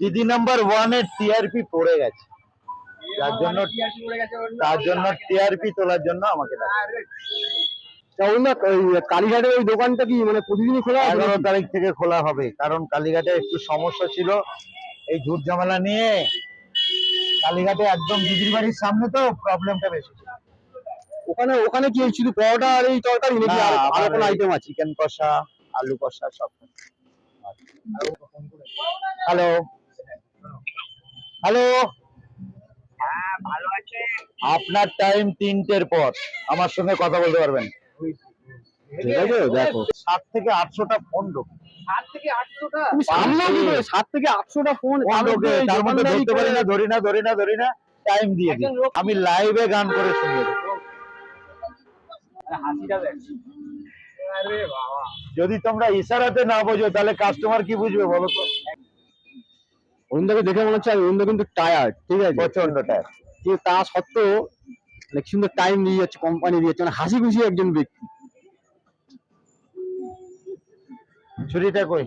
দিদি number one ওয়ানের TRP পড়ে গেছে। যার জন্য তার জন্য টিআরপি তোলার জন্য আমাকে কালীঘাটের ওই দোকানটা কি মানে প্রতিদিনই খোলা এগারো তারিখ থেকে খোলা হবে কারণ কালীঘাটে একটু সমস্যা ছিল। এই ঝুট ঝামেলা নিয়ে কালীঘাটে একদম দিদির বাড়ির সামনে তো প্রবলেমটা বেশি ছিল ওখানে ওখানে কি এই শুধু পরোটা আর এই তরকারি নাকি আর কোনো আইটেম আছে? চিকেন কষা আলু কষা সব। হ্যালো হ্যালো আপনার টাইম তিনটের পর। আমার সঙ্গে কথা বলতে পারবেন। ঠিক আছে দেখো। সাত থেকে আটশোটা ফোন ঢোকে। তুমি সামলাও কি করে? থেকে আটশোটা ফোন ফোন তার মধ্যে ধরতে পারি না ধরি না ধরি না ধরি না টাইম দিয়ে দিই। আমি লাইভে গান করে শুনিয়ে দেবো। যদি তোমরা ইশারাতে না বোঝো তাহলে কাস্টমার কি বুঝবে বলো তো? অরুণদাকে দেখে মনে হচ্ছে অরুণদা কিন্তু টায়ার্ড ঠিক আছে? প্রচণ্ড টায়ার্ড কিন্তু তা সত্ত্বেও অনেক সুন্দর টাইম দিয়ে যাচ্ছে কোম্পানি দিয়ে যাচ্ছে মানে হাসি খুশি একজন ব্যক্তি। ছুরিটা কই?